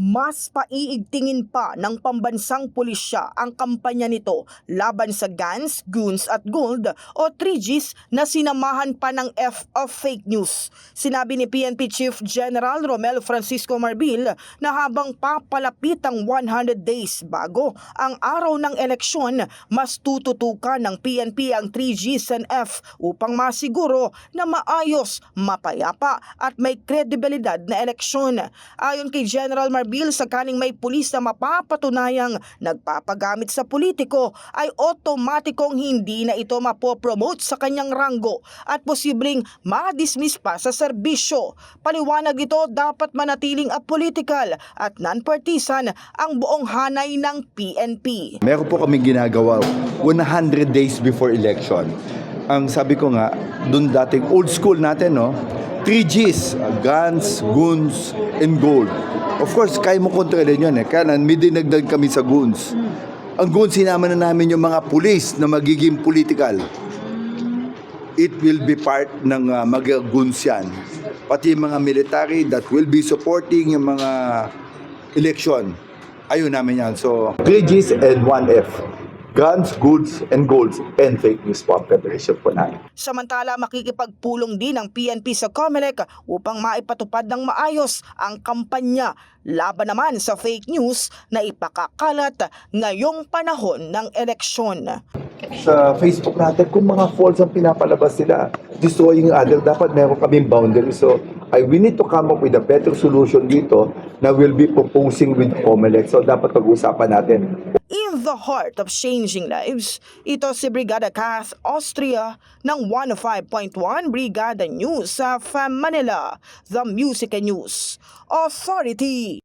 mas paiigtingin pa ng pambansang pulisya ang kampanya nito laban sa guns, goons at gold o 3Gs na sinamahan pa ng F of fake news. Sinabi ni PNP Chief General Romel Francisco Marbil na habang papalapit ang 100 days bago ang araw ng eleksyon, mas tututukan ng PNP ang 3Gs and F upang masiguro na maayos, mapayapa at may kredibilidad na eleksyon. Ayon kay General Marbil, sakaling may pulis na mapapatunayang nagpapagamit sa politiko ay otomatikong hindi na ito mapopromote sa kanyang ranggo at posibleng ma-dismiss pa sa serbisyo. Paliwanag ito dapat manatiling apolitical at non-partisan ang buong hanay ng PNP. Meron po kami ginagawa 100 days before election. Ang sabi ko nga, doon dating old school natin, no? 3Gs, uh, guns, goons, and gold. Of course, kaya mo kontrolin yun eh. Kaya may dinagdag kami sa goons. Ang goons, sinama na namin yung mga pulis na magiging political. It will be part ng uh, mga goons yan. Pati mga military that will be supporting yung mga election. Ayun namin yan. So, 3Gs and 1F. Guns, goods, and golds, and fake news preparation po namin. Samantala, makikipagpulong din ang PNP sa COMELEC upang maipatupad ng maayos ang kampanya laban naman sa fake news na ipakakalat ngayong panahon ng eleksyon. Sa Facebook natin, kung mga false ang pinapalabas nila, destroying other, dapat meron kaming boundary. So, I, we need to come up with a better solution dito na we'll be proposing with COMELEC. So, dapat pag-usapan natin. In the heart of changing lives, ito si Brigada Kath Austria ng 105.1 Brigada News sa Manila, the Music and News Authority.